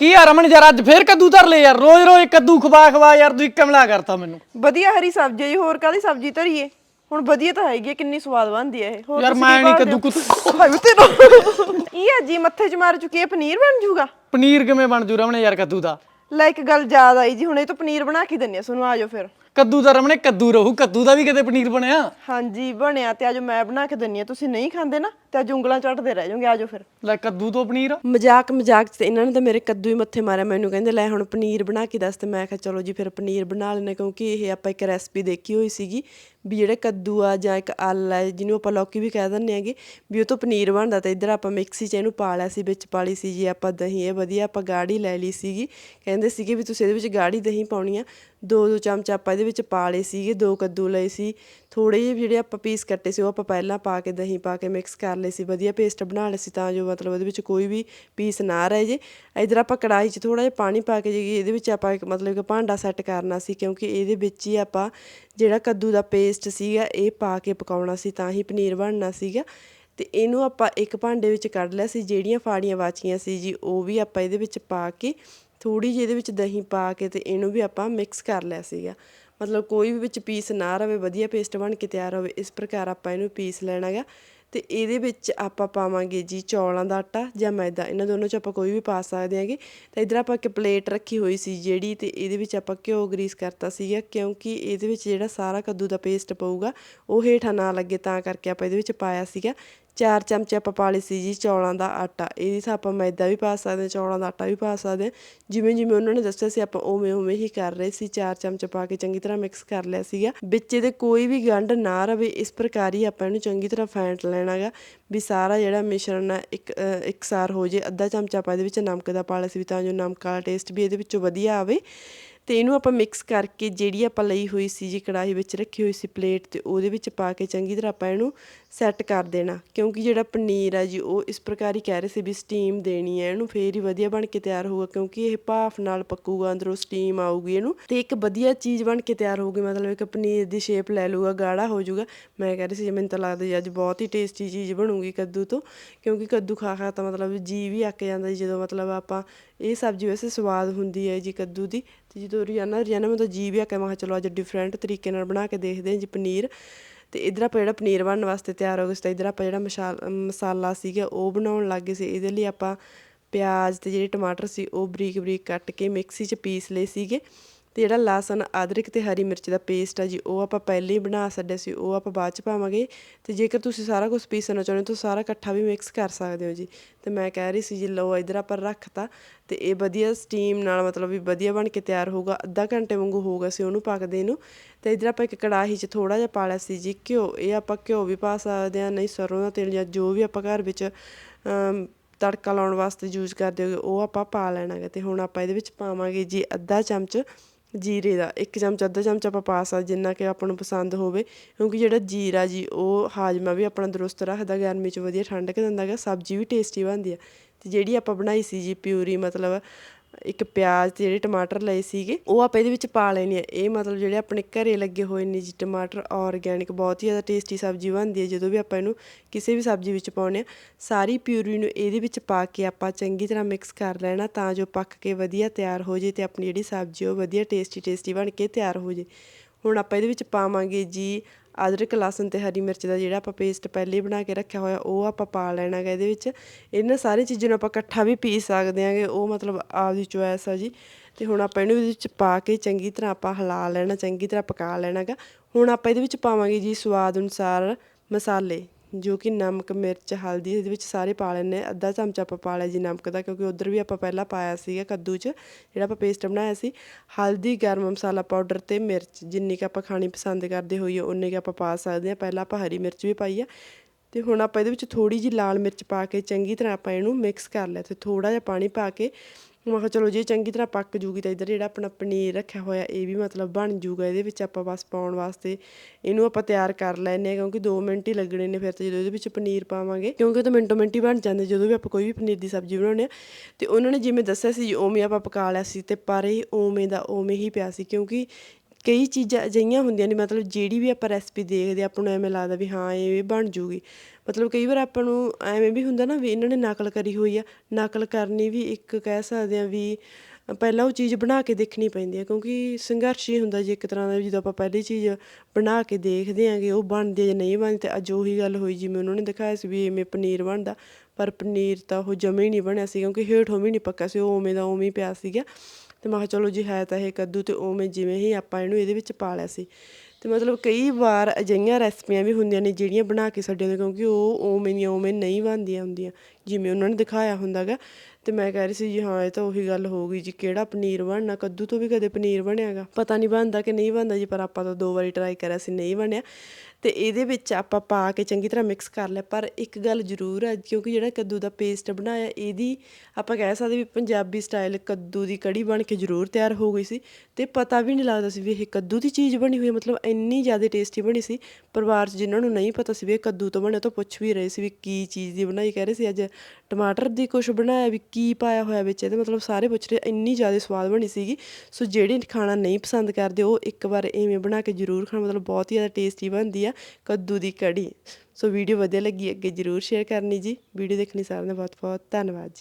ਕੀ ਆ ਰਮਨ ਯਾਰ ਅੱਜ ਫੇਰ ਕੱਦੂ ਧਰ ਲੈ ਯਾਰ ਰੋਜ਼ ਰੋਜ਼ ਕੱਦੂ ਖਵਾ ਖਵਾ ਯਾਰ ਤੂੰ ਕਮਲਾ ਕਰਤਾ ਮੈਨੂੰ। ਵਧੀਆ ਹਰੀ ਸਬਜ਼ੀ ਹੈ ਜੀ ਹੋਰ ਕਾਦੀ ਸਬਜ਼ੀ ਧਰੀਏ? ਹੁਣ ਵਧੀਆ ਤਾਂ ਹੈਗੀ ਹੈ, ਕਿੰਨੀ ਸਵਾਦ ਬਣਦੀ ਹੈ ਇਹ। ਹੋਰ ਯਾਰ ਤੁਸੀਂ ਮੈਂ ਕੀ ਨਹੀਂ ਕੱਦੂ? ਕੁੱਤ ਹਾਏ ਤੇਰਾ ਇਹ ਹੈ ਜੀ ਮੱਥੇ 'ਚ ਮਾਰ ਚੁੱਕੀ ਹੈ ਪਨੀਰ ਬਣ ਜੂਗਾ? ਪਨੀਰ ਕਿਵੇਂ ਬਣ ਜੂ ਰਮਨ ਯਾਰ ਕੱਦੂ ਦਾ? ਲੈ ਇੱਕ ਗੱਲ ਯਾਦ ਆਈ ਜੀ ਹੁਣ ਇਹ ਤੋਂ ਪਨੀਰ ਬਣਾ ਕੇ ਦਿੰਨੇ ਆ ਤੁਹਾਨੂੰ ਆਜੋ ਫਿਰ। ਕੱਦੂ ਦਾ ਰਮਣੇ ਕੱਦੂ ਰਹੂ ਕੱਦੂ ਦਾ ਵੀ ਕਿਤੇ ਪਨੀਰ ਬਣਿਆ? ਹਾਂਜੀ ਬਣਿਆ ਤੇ ਆਜੋ ਮੈਂ ਬਣਾ ਕੇ ਦਿੰਨੀ ਆ। ਤੁਸੀਂ ਨਹੀਂ ਖਾਂਦੇ ਨਾ ਤੇ ਅੱਜ ਉਂਗਲਾਂ ਚੱਟਦੇ ਰਹਿ ਜਾਓਗੇ ਆਜੋ ਫਿਰ। ਲੈ ਕੱਦੂ ਤੋਂ ਪਨੀਰ? ਮਜ਼ਾਕ ਮਜ਼ਾਕ ਚ ਇਹਨਾਂ ਨੇ ਤਾਂ ਮੇਰੇ ਕੱਦੂ ਹੀ ਮੱਥੇ ਮਾਰਿਆ। ਮੈਨੂੰ ਕਹਿੰਦੇ ਲੈ ਹੁਣ ਪਨੀਰ ਬਣਾ ਕੇ ਦੱਸ। ਤੇ ਮੈਂ ਕਿਹਾ ਚਲੋ ਜੀ ਫਿਰ ਪਨੀਰ ਬਣਾ ਲੈਣੇ ਕਿਉਂਕਿ ਇਹ ਆਪਾਂ ਇੱਕ ਰੈਸਪੀ ਦੇਖੀ ਹੋਈ ਸੀਗੀ ਵੀ ਜਿਹੜੇ ਕੱਦੂ ਆ ਜਾਂ ਇੱਕ ਆਲ ਹੈ ਜਿਹਨੂੰ ਆਪਾਂ ਲੌਕੀ ਵੀ ਕਹਿ ਦਿੰਦੇ ਆਗੇ ਵੀ ਉਹ ਤੋਂ ਪਨੀਰ ਬਣਦਾ ਤੇ ਇੱਧਰ ਆਪਾਂ ਮਿਕਸੀ 'ਚ ਇਹਨੂੰ ਪਾ ਲਿਆ ਸੀ ਵਿੱਚ ਪਾਲੀ ਸੀ ਜੀ ਆਪਾਂ ਦਹੀਂ ਇਹ ਵਧੀਆ ਆਪਾਂ ਗਾੜੀ ਲੈ ਲਈ ਸੀਗੀ। ਕਹਿੰਦੇ ਸੀਗੇ ਵੀ ਤੁਸੀਂ ਇਹਦੇ ਵਿੱਚ ਗਾੜੀ ਦਹੀਂ ਪਾਉਣੀ ਆ। ਦੋ ਦੋ ਚਮਚ ਆਪਾਂ ਇਹਦੇ ਵਿੱਚ ਪਾ ਲਏ ਸੀਗੇ, ਦੋ ਕੱਦੂ ਲਏ ਸੀ। ਥੋੜੇ ਜਿਹੇ ਜਿਹੜੇ ਆਪਾਂ ਪੀਸ ਕੱਟੇ ਸੀ, ਉਹ ਆਪਾਂ ਪਹਿਲਾਂ ਪਾ ਕੇ, ਦਹੀਂ ਪਾ ਕੇ ਮਿਕਸ ਕਰ ਲਏ ਸੀ। ਵਧੀਆ ਪੇਸਟ ਬਣਾ ਲਏ ਸੀ ਤਾਂ ਜੋ ਮਤਲਬ ਉਹਦੇ ਵਿੱਚ ਕੋਈ ਵੀ ਪੀਸ ਨਾ ਰਹਿ ਜੇ। ਇਧਰ ਆਪਾਂ ਕੜਾਹੀ 'ਚ ਥੋੜਾ ਜਿਹਾ ਪਾਣੀ ਪਾ ਕੇ ਜੀ ਇਹਦੇ ਵਿੱਚ ਆਪਾਂ ਇੱਕ ਮਤਲਬ ਕਿ ਭਾਂਡਾ ਸੈੱਟ ਕਰਨਾ ਸੀ, ਕਿਉਂਕਿ ਇਹਦੇ ਵਿੱਚ ਹੀ ਆਪਾਂ ਜਿਹੜਾ ਕੱਦੂ ਦਾ ਪੇਸਟ ਸੀਗਾ, ਇਹ ਪਾ ਕੇ ਪਕਾਉਣਾ ਸੀ, ਤਾਂ ਹੀ ਪਨੀਰ ਬਣਨਾ ਸੀਗਾ। ਤੇ ਇਹਨੂੰ ਆਪਾਂ ਇੱਕ ਭਾਂਡੇ ਵਿੱਚ ਕੱਢ ਲਿਆ ਸੀ, ਜਿਹੜੀਆਂ ਫਾੜੀਆਂ ਬਾਚੀਆਂ ਸੀ ਜੀ, ਉਹ ਵੀ ਆਪਾਂ ਇਹਦੇ ਵਿੱਚ ਪਾ ਕੇ ਥੋੜੀ ਜਿਹੀ ਇਹਦੇ ਵਿੱਚ ਦਹੀਂ ਪਾ ਕੇ ਤੇ ਇਹਨੂੰ ਵੀ ਆਪਾਂ ਮਿਕਸ ਕਰ ਲਿਆ ਸੀਗਾ। ਮਤਲਬ ਕੋਈ ਵੀ ਵਿੱਚ ਪੀਸ ਨਾ ਰਵੇ, ਵਧੀਆ ਪੇਸਟ ਬਣ ਕੇ ਤਿਆਰ ਹੋਵੇ, ਇਸ ਪ੍ਰਕਾਰ ਆਪਾਂ ਇਹਨੂੰ ਪੀਸ ਲੈਣਾਗਾ ਤੇ ਇਹਦੇ ਵਿੱਚ ਆਪਾਂ ਪਾਵਾਂਗੇ ਜੀ ਚੌਲਾਂ ਦਾ ਆਟਾ ਜਾਂ ਮੈਦਾ। ਇਹਨਾਂ ਦੋਨੋਂ ਚ ਆਪਾਂ ਕੋਈ ਵੀ ਪਾ ਸਕਦੇ ਹਾਂਗੇ। ਤਾਂ ਇਧਰ ਆਪਾਂ ਇੱਕ ਪਲੇਟ ਰੱਖੀ ਹੋਈ ਸੀ ਜਿਹੜੀ ਤੇ ਇਹਦੇ ਵਿੱਚ ਆਪਾਂ ਘਿਓ ਗਰੀਸ ਕਰਤਾ ਸੀਗਾ, ਕਿਉਂਕਿ ਇਹਦੇ ਵਿੱਚ ਜਿਹੜਾ ਸਾਰਾ ਕੱਦੂ ਦਾ ਪੇਸਟ ਪਊਗਾ, ਉਹ ਹੇਠਾਂ ਨਾ ਲੱਗੇ ਤਾਂ ਕਰਕੇ ਆਪਾਂ ਇਹਦੇ ਵਿੱਚ ਪਾਇਆ ਸੀਗਾ। ਚਾਰ ਚਮਚੇ ਆਪਾਂ ਪਾ ਲਏ ਸੀ ਜੀ ਚੌਲਾਂ ਦਾ ਆਟਾ। ਇਹਦੇ 'ਚ ਆਪਾਂ ਮੈਦਾ ਵੀ ਪਾ ਸਕਦੇ ਹਾਂ ਚੌਲਾਂ ਦਾ ਆਟਾ ਵੀ ਪਾ ਸਕਦੇ ਹਾਂ। ਜਿਵੇਂ ਜਿਵੇਂ ਉਹਨਾਂ ਨੇ ਦੱਸਿਆ ਸੀ ਆਪਾਂ ਉਵੇਂ ਉਵੇਂ ਹੀ ਕਰ ਰਹੇ ਸੀ। ਚਾਰ ਚਮਚੇ ਪਾ ਕੇ ਚੰਗੀ ਤਰ੍ਹਾਂ ਮਿਕਸ ਕਰ ਲਿਆ ਸੀਗਾ। ਵਿੱਚ ਇਹਦੇ ਕੋਈ ਵੀ ਗੰਢ ਨਾ ਰਵੇ ਇਸ ਪ੍ਰਕਾਰ ਹੀ ਆਪਾਂ ਇਹਨੂੰ ਚੰਗੀ ਤਰ੍ਹਾਂ ਫੈਂਟ ਲੈਣਾਗਾ ਵੀ ਸਾਰਾ ਜਿਹੜਾ ਮਿਸ਼ਰਣ ਹੈ ਇੱਕ ਅ, ਇਕਸਾਰ ਹੋ ਜੇ। ਅੱਧਾ ਚਮਚਾ ਆਪਾਂ ਇਹਦੇ ਵਿੱਚ ਨਮਕ ਦਾ ਪਾ ਲਿਆ ਸੀ ਵੀ ਤਾਂ ਜੋ ਨਮਕ ਵਾਲਾ ਟੇਸਟ ਵੀ ਇਹਦੇ ਵਿੱਚੋਂ ਵਧੀਆ ਆਵੇ। ਤੇ ਇਹਨੂੰ ਆਪਾਂ ਮਿਕਸ ਕਰਕੇ ਜਿਹੜੀ ਆਪਾਂ ਲਈ ਹੋਈ ਸੀ ਜੀ ਕੜਾਹੀ ਵਿੱਚ ਰੱਖੀ ਹੋਈ ਸੀ ਪਲੇਟ ਤੇ ਉਹਦੇ ਵਿੱਚ ਪਾ ਕੇ ਚੰਗੀ ਤਰ੍ਹਾਂ ਆਪਾਂ ਇਹਨੂੰ ਸੈੱਟ ਕਰ ਦੇਣਾ। ਕਿਉਂਕਿ ਜਿਹੜਾ ਪਨੀਰ ਆ ਜੀ, ਉਹ ਇਸ ਪ੍ਰਕਾਰ ਹੀ ਕਹਿ ਰਹੇ ਸੀ ਵੀ ਸਟੀਮ ਦੇਣੀ ਹੈ, ਇਹਨੂੰ ਫੇਰ ਹੀ ਵਧੀਆ ਬਣ ਕੇ ਤਿਆਰ ਹੋਊਗਾ, ਕਿਉਂਕਿ ਇਹ ਭਾਫ ਨਾਲ ਪੱਕੂਗਾ, ਅੰਦਰੋਂ ਸਟੀਮ ਆਊਗੀ ਇਹਨੂੰ। ਤੇ ਇੱਕ ਵਧੀਆ ਚੀਜ਼ ਬਣ ਕੇ ਤਿਆਰ ਹੋਊਗੀ, ਮਤਲਬ ਇੱਕ ਪਨੀਰ ਦੀ ਸ਼ੇਪ ਲੈ ਲੂਗਾ ਗਾੜਾ ਹੋ ਜਾਊਗਾ। ਮੈਂ ਕਹਿ ਰਹੀ ਸੀ ਮੈਨੂੰ ਤਾਂ ਲੱਗਦਾ ਜੀ ਅੱਜ ਬਹੁਤ ਹੀ ਟੇਸਟੀ ਚੀਜ਼ ਬਣੂਗੀ ਕੱਦੂ ਤੋਂ, ਕਿਉਂਕਿ ਕੱਦੂ ਖਾ ਖਾ ਤਾਂ ਮਤਲਬ ਜੀ ਵੀ ਅੱਕ ਜਾਂਦਾ ਜੀ ਜਦੋਂ ਮਤਲਬ ਆਪਾਂ ਇਹ ਸਬਜ਼ੀ ਵੈਸੇ ਸਵਾਦ ਹੁੰਦੀ ਹੈ ਜੀ ਕੱਦੂ ਦੀ ਤੇ ਜਦੋਂ ਰੋਜ਼ਾਨਾ ਰੋਜ਼ਾਨਾ ਮੈਂ ਤਾਂ ਜੀ ਵੀ ਅੱਕਿਆ ਮੈਂ ਕਿਹਾ ਚਲੋ ਅੱਜ ਡਿਫਰੈਂਟ ਤਰੀਕੇ ਨਾਲ ਬਣਾ ਕੇ ਦੇਖਦੇ ਹਾਂ ਜੀ ਪਨੀਰ। ਤੇ ਇਧਰ ਆਪਾਂ ਜਿਹੜਾ ਪਨੀਰ ਬਣਨ ਵਾਸਤੇ ਤਿਆਰ ਹੋ ਗਏ ਸੀ ਤਾਂ ਇਧਰ ਆਪਾਂ ਜਿਹੜਾ ਮਸਾਲਾ ਮਸਾਲਾ ਸੀਗਾ ਉਹ ਬਣਾਉਣ ਲੱਗ ਗਏ ਸੀ। ਇਹਦੇ ਲਈ ਆਪਾਂ ਪਿਆਜ਼ ਤੇ ਜਿਹੜੇ ਟਮਾਟਰ ਸੀ ਉਹ ਬਰੀਕ ਬਰੀਕ ਕੱਟ ਕੇ ਮਿਕਸੀ 'ਚ ਪੀਸ ਲਏ ਸੀਗੇ। ਤੇ ਜਿਹੜਾ ਲਸਣ, ਅਦਰਕ ਤੇ ਹਰੀ ਮਿਰਚ ਦਾ ਪੇਸਟ ਆ ਜੀ, ਉਹ ਆਪਾਂ ਪਹਿਲੇ ਹੀ ਬਣਾ ਛੱਡਿਆ ਸੀ, ਉਹ ਆਪਾਂ ਬਾਅਦ ਚ ਪਾਵਾਂਗੇ। ਤੇ ਜੇਕਰ ਤੁਸੀਂ ਸਾਰਾ ਕੁਝ ਪੀਸਣਾ ਚਾਹੁੰਦੇ ਹੋ, ਤਾਂ ਸਾਰਾ ਇਕੱਠਾ ਵੀ ਮਿਕਸ ਕਰ ਸਕਦੇ ਹੋ ਜੀ। ਤੇ ਮੈਂ ਕਹਿ ਰਹੀ ਸੀ ਜੀ, ਲਓ ਇਧਰ ਆਪਾਂ ਰੱਖਤਾ। ਤੇ ਇਹ ਵਧੀਆ ਸਟੀਮ ਨਾਲ ਮਤਲਬ ਵੀ ਵਧੀਆ ਬਣ ਕੇ ਤਿਆਰ ਹੋਊਗਾ। ਅੱਧਾ ਘੰਟੇ ਵਾਂਗੂ ਹੋਊਗਾ ਸੀ ਉਹਨੂੰ ਪੱਕਦੇ ਨੂੰ। ਤੇ ਇਧਰ ਆਪਾਂ ਇੱਕ ਕੜਾਹੀ 'ਚ ਥੋੜਾ ਜਿਹਾ ਪਾ ਲਿਆ ਸੀ ਜੀ, ਘਿਓ। ਇਹ ਆਪਾਂ ਘਿਓ ਵੀ ਪਾ ਸਕਦੇ ਆ ਨਹੀਂ ਸਰੋਂ ਦਾ ਤੇਲ ਜਾਂ ਜੋ ਵੀ ਆਪਾਂ ਘਰ ਵਿੱਚ ਤੜਕਾ ਲਾਉਣ ਵਾਸਤੇ ਯੂਜ਼ ਕਰਦੇ ਹੋਗੇ, ਉਹ ਆਪਾਂ ਪਾ ਲੈਣਾ ਗਾ ਤੇ ਹੁਣ ਆਪਾਂ ਇਹਦੇ ਵਿੱਚ ਪਾਵਾਂਗੇ ਜੀ ਅੱਧਾ ਚਮਚ ਜੀਰੇ ਦਾ, ਇੱਕ ਚਮਚ, ਅੱਧਾ ਚਮਚ ਆਪਾਂ ਪਾ ਸਕਦੇ, ਜਿੰਨਾ ਕਿ ਆਪਾਂ ਨੂੰ ਪਸੰਦ ਹੋਵੇ। ਕਿਉਂਕਿ ਜਿਹੜਾ ਜੀਰਾ ਜੀ, ਉਹ ਹਾਜ਼ਮਾ ਵੀ ਆਪਣਾ ਦਰੁਸਤ ਰੱਖਦਾ, ਗਰਮੀ 'ਚ ਵਧੀਆ ਠੰਡਕ ਦਿੰਦਾ ਗਾ, ਸਬਜ਼ੀ ਵੀ ਟੇਸਟੀ ਬਣਦੀ ਆ। ਅਤੇ ਜਿਹੜੀ ਆਪਾਂ ਬਣਾਈ ਸੀ ਜੀ ਪਿਊਰੀ ਮਤਲਬ ਇੱਕ ਪਿਆਜ਼ ਤੇ ਜਿਹੜੇ ਟਮਾਟਰ ਲਏ ਸੀਗੇ, ਉਹ ਆਪਾਂ ਇਹਦੇ ਵਿੱਚ ਪਾ ਲੈਣੇ ਆ ਇਹ ਮਤਲਬ ਜਿਹੜੇ ਆਪਣੇ ਘਰੇ ਲੱਗੇ ਹੋਏ ਨੇ ਜੀ ਟਮਾਟਰ ਆਰਗੈਨਿਕ ਬਹੁਤ ਹੀ ਜ਼ਿਆਦਾ ਟੇਸਟੀ ਸਬਜ਼ੀ ਬਣਦੀ ਹੈ। ਜਦੋਂ ਵੀ ਆਪਾਂ ਇਹਨੂੰ ਕਿਸੇ ਵੀ ਸਬਜ਼ੀ ਵਿੱਚ ਪਾਉਂਦੇ ਆ ਸਾਰੀ ਪਿਊਰੀ ਨੂੰ ਇਹਦੇ ਵਿੱਚ ਪਾ ਕੇ ਆਪਾਂ ਚੰਗੀ ਤਰ੍ਹਾਂ ਮਿਕਸ ਕਰ ਲੈਣਾ ਤਾਂ ਜੋ ਪੱਕ ਕੇ ਵਧੀਆ ਤਿਆਰ ਹੋ ਜੇ ਤੇ ਆਪਣੀ ਜਿਹੜੀ ਸਬਜ਼ੀ ਉਹ ਵਧੀਆ ਟੇਸਟੀ ਟੇਸਟੀ ਬਣ ਕੇ ਤਿਆਰ ਹੋ ਜੇ ਹੁਣ ਆਪਾਂ ਇਹਦੇ ਵਿੱਚ ਪਾਵਾਂਗੇ ਜੀ ਅਦਰਕ, ਲਸਣ ਤੇ ਹਰੀ ਮਿਰਚ ਦਾ ਜਿਹੜਾ ਆਪਾਂ ਪੇਸਟ ਪਹਿਲੇ ਬਣਾ ਕੇ ਰੱਖਿਆ ਹੋਇਆ, ਉਹ ਆਪਾਂ ਪਾ ਲੈਣਾ ਗਾ ਇਹਦੇ ਵਿੱਚ। ਇਹਨਾਂ ਸਾਰੀ ਚੀਜ਼ਾਂ ਨੂੰ ਆਪਾਂ ਇਕੱਠਾ ਵੀ ਪੀ ਸਕਦੇ ਆਂਗੇ ਉਹ ਮਤਲਬ ਆਪਦੀ ਚੋਇਸ ਆ ਜੀ। ਤੇ ਹੁਣ ਆਪਾਂ ਇਹਨੂੰ ਇਹਦੇ ਵਿੱਚ ਪਾ ਕੇ ਚੰਗੀ ਤਰ੍ਹਾਂ ਆਪਾਂ ਹਿਲਾ ਲੈਣਾ, ਚੰਗੀ ਤਰ੍ਹਾਂ ਪਕਾ ਲੈਣਾ ਗਾ। ਹੁਣ ਆਪਾਂ ਇਹਦੇ ਵਿੱਚ ਪਾਵਾਂਗੇ ਜੀ ਸਵਾਦ ਅਨੁਸਾਰ ਮਸਾਲੇ। ਜੋ ਕਿ ਨਮਕ, ਮਿਰਚ, ਹਲਦੀ ਇਹਦੇ ਵਿੱਚ ਸਾਰੇ ਪਾ ਲੈਣੇ ਅੱਧਾ ਚਮਚਾ ਆਪਾਂ ਪਾ ਲਿਆ ਜੀ ਨਮਕ ਦਾ, ਕਿਉਂਕਿ ਉੱਧਰ ਵੀ ਆਪਾਂ ਪਹਿਲਾਂ ਪਾਇਆ ਸੀਗਾ ਕੱਦੂ 'ਚ, ਜਿਹੜਾ ਆਪਾਂ ਪੇਸਟ ਬਣਾਇਆ ਸੀ। ਹਲਦੀ, ਗਰਮ ਮਸਾਲਾ ਪਾਊਡਰ ਤੇ ਮਿਰਚ, ਜਿੰਨੀ ਕਿ ਆਪਾਂ ਖਾਣੀ ਪਸੰਦ ਕਰਦੇ ਹੋਈਏ ਉਨੀ ਕਿ ਆਪਾਂ ਪਾ ਸਕਦੇ ਹਾਂ। ਪਹਿਲਾਂ ਆਪਾਂ ਹਰੀ ਮਿਰਚ ਵੀ ਪਾਈ ਆ ਅਤੇ ਹੁਣ ਆਪਾਂ ਇਹਦੇ ਵਿੱਚ ਥੋੜ੍ਹੀ ਜਿਹੀ ਲਾਲ ਮਿਰਚ ਪਾ ਕੇ ਚੰਗੀ ਤਰ੍ਹਾਂ ਆਪਾਂ ਇਹਨੂੰ ਮਿਕਸ ਕਰ ਲਿਆ ਅਤੇ ਥੋੜ੍ਹਾ ਜਿਹਾ ਪਾਣੀ ਪਾ ਕੇ ਮੈਂ ਕਿਹਾ ਚਲੋ ਜੇ ਚੰਗੀ ਤਰ੍ਹਾਂ ਪੱਕ ਜੂਗੀ ਤਾਂ ਇੱਧਰ ਜਿਹੜਾ ਆਪਣਾ ਪਨੀਰ ਰੱਖਿਆ ਹੋਇਆ ਇਹ ਵੀ ਮਤਲਬ ਬਣ ਜੂਗਾ ਇਹਦੇ ਵਿੱਚ ਆਪਾਂ ਬਸ ਪਾਉਣ ਵਾਸਤੇ ਇਹਨੂੰ ਆਪਾਂ ਤਿਆਰ ਕਰ ਲੈਨੇ ਆ ਕਿਉਂਕਿ 2 ਮਿੰਟ ਹੀ ਲੱਗਣੇ ਨੇ ਫਿਰ ਤਾਂ ਜਦੋਂ ਇਹਦੇ ਵਿੱਚ ਪਨੀਰ ਪਾਵਾਂਗੇ ਕਿਉਂਕਿ ਉਹ ਤਾਂ ਮਿੰਟੋ ਮਿੰਟ ਹੀ ਬਣ ਜਾਂਦੇ ਜਦੋਂ ਵੀ ਆਪਾਂ ਕੋਈ ਵੀ ਪਨੀਰ ਦੀ ਸਬਜ਼ੀ ਬਣਾਉਂਦੇ ਆ ਤੇ ਉਹਨਾਂ ਨੇ ਜਿਵੇਂ ਦੱਸਿਆ ਸੀ ਜੀ, ਉਵੇਂ ਆਪਾਂ ਪਕਾ ਲਿਆ ਸੀ ਤੇ ਪਰ ਇਹ ਉਵੇਂ ਦਾ ਉਵੇਂ ਹੀ ਪਿਆ ਸੀ ਕਿਉਂਕਿ ਕਈ ਚੀਜ਼ਾਂ ਅਜਿਹੀਆਂ ਹੁੰਦੀਆਂ ਨੇ ਮਤਲਬ ਜਿਹੜੀ ਵੀ ਆਪਾਂ ਰੈਸਪੀ ਦੇਖਦੇ ਹਾਂ, ਆਪਾਂ ਨੂੰ ਐਵੇਂ ਲੱਗਦਾ ਵੀ ਹਾਂ ਇਹ ਬਣ ਜੂਗੀ। ਮਤਲਬ ਕਈ ਵਾਰ ਆਪਾਂ ਨੂੰ ਐਵੇਂ ਵੀ ਹੁੰਦਾ ਨਾ ਵੀ ਇਹਨਾਂ ਨੇ ਨਕਲ ਕਰੀ ਹੋਈ ਆ ਨਕਲ ਕਰਨੀ ਵੀ ਇੱਕ ਕਹਿ ਸਕਦੇ ਆ ਵੀ ਪਹਿਲਾਂ ਉਹ ਚੀਜ਼ ਬਣਾ ਕੇ ਦੇਖਣੀ ਪੈਂਦੀ ਹੈ ਕਿਉਂਕਿ ਸੰਘਰਸ਼ ਹੀ ਹੁੰਦਾ ਜੀ ਇੱਕ ਤਰ੍ਹਾਂ ਦਾ ਵੀ ਜਦੋਂ ਆਪਾਂ ਪਹਿਲੀ ਚੀਜ਼ ਬਣਾ ਕੇ ਦੇਖਦੇ ਆਂਗੇ ਉਹ ਬਣਦੀ ਹੈ ਜਾਂ ਨਹੀਂ ਬਣਦੀ ਤੇ ਅੱਜ ਉਹੀ ਗੱਲ ਹੋਈ ਜਿਵੇਂ ਉਹਨਾਂ ਨੇ ਦਿਖਾਇਆ ਸੀ ਵੀ ਇਵੇਂ ਪਨੀਰ ਬਣਦਾ ਪਰ ਪਨੀਰ ਤਾਂ ਉਹ ਜਮੇ ਹੀ ਨਹੀਂ ਬਣਿਆ ਸੀ ਕਿਉਂਕਿ ਹੇਠੋਂ ਵੀ ਨਹੀਂ ਪੱਕਾ ਸੀ ਉਹ ਉਵੇਂ ਦਾ ਉਵੇਂ ਹੀ ਪਿਆ ਸੀਗਾ। ਤੇ ਮੈਂ ਕਿਹਾ ਚਲੋ ਜੀ ਹੈ ਤਾਂ ਇਹ ਕੱਦੂ ਤੇ ਉਵੇਂ ਜਿਵੇਂ ਹੀ ਆਪਾਂ ਇਹਨੂੰ ਇਹਦੇ ਵਿੱਚ ਪਾ ਲਿਆ ਸੀ। ਤੇ ਮਤਲਬ ਕਈ ਵਾਰ ਅਜਿਹੀਆਂ ਰੈਸਪੀਆਂ ਵੀ ਹੁੰਦੀਆਂ ਨੇ ਜਿਹੜੀਆਂ ਬਣਾ ਕੇ ਛੱਡਦੇ ਕਿਉਂਕਿ ਉਹ ਉਵੇਂ ਦੀਆਂ ਉਵੇਂ ਨਹੀਂ ਬਣਦੀਆਂ ਹੁੰਦੀਆਂ, ਜਿਵੇਂ ਉਹਨਾਂ ਨੇ ਦਿਖਾਇਆ ਹੁੰਦਾਗਾ। ਤੇ ਮੈਂ ਕਹਿ ਰਹੀ ਸੀ ਜੀ ਹਾਂ, ਇਹ ਤਾਂ ਉਹੀ ਗੱਲ ਹੋ ਗਈ ਜੀ, ਕਿਹੜਾ ਪਨੀਰ ਬਣਨਾ? ਕੱਦੂ ਤੋਂ ਵੀ ਕਦੇ ਪਨੀਰ ਬਣਿਆਗਾ। ਪਤਾ ਨਹੀਂ ਬਣਦਾ ਕਿ ਨਹੀਂ ਬਣਦਾ ਜੀ, ਪਰ ਆਪਾਂ ਤਾਂ ਦੋ ਵਾਰੀ ਟਰਾਈ ਕਰਿਆ ਸੀ, ਨਹੀਂ ਬਣਿਆ। ਤੇ ਇਹਦੇ ਵਿੱਚ ਆਪਾਂ ਪਾ ਕੇ ਚੰਗੀ ਤਰ੍ਹਾਂ ਮਿਕਸ ਕਰ ਲਿਆ। ਪਰ ਇੱਕ ਗੱਲ ਜ਼ਰੂਰ ਹੈ ਕਿਉਂਕਿ ਜਿਹੜਾ ਕੱਦੂ ਦਾ ਪੇਸਟ ਬਣਾਇਆ, ਇਹਦੀ ਆਪਾਂ ਕਹਿ ਸਕਦੇ ਵੀ ਪੰਜਾਬੀ ਸਟਾਈਲ ਕੱਦੂ ਦੀ ਕੜੀ ਬਣ ਕੇ ਜ਼ਰੂਰ ਤਿਆਰ ਹੋ ਗਈ ਸੀ। ਤੇ ਪਤਾ ਵੀ ਨਹੀਂ ਲੱਗਦਾ ਸੀ ਵੀ ਇਹ ਕੱਦੂ ਦੀ ਚੀਜ਼ ਬਣੀ ਹੋਈ ਮਤਲਬ ਇੰਨੀ ਜ਼ਿਆਦਾ ਟੇਸਟੀ ਬਣੀ ਸੀ। ਪਰਿਵਾਰ 'ਚ ਜਿਨ੍ਹਾਂ ਨੂੰ ਨਹੀਂ ਪਤਾ ਸੀ ਵੀ ਇਹ ਕੱਦੂ ਤੋਂ ਬਣਿਆ ਤਾਂ ਪੁੱਛ ਵੀ ਰਹੇ ਸੀ ਵੀ ਕੀ ਚੀਜ਼ ਦੀ ਬਣਾਈ। ਕਹਿ ਰਹੇ ਸੀ ਅੱਜ ਟਮਾਟਰ ਦੀ ਕੁਛ ਬਣਾਇਆ ਵੀ ਕੀ ਪਾਇਆ ਹੋਇਆ ਵਿੱਚ। ਇਹਦੇ ਮਤਲਬ ਸਾਰੇ ਪੁੱਛ ਰਹੇ ਇੰਨੀ ਜ਼ਿਆਦਾ ਸਵਾਦ ਬਣੀ ਸੀਗੀ। ਸੋ ਜਿਹੜੇ ਖਾਣਾ ਨਹੀਂ ਪਸੰਦ ਕਰਦੇ, ਉਹ ਇੱਕ ਵਾਰ ਇਵੇਂ ਬਣਾ ਕੇ ਜ਼ਰੂਰ ਖਾਣ। ਮਤਲਬ ਬਹੁਤ ਹੀ ਜ਼ਿਆਦਾ ਟੇਸਟੀ ਬਣਦੀ ਆ। ਕੱਦੂ ਦੀ ਕੜੀ। ਸੋ ਵੀਡੀਓ ਵਧੀਆ ਲੱਗੀ, ਅੱਗੇ ਜ਼ਰੂਰ ਸ਼ੇਅਰ ਕਰਨੀ ਜੀ। ਵੀਡੀਓ ਦੇਖਣ ਲਈ ਸਾਰਿਆਂ ਦਾ ਬਹੁਤ ਬਹੁਤ ਧੰਨਵਾਦ ਜੀ।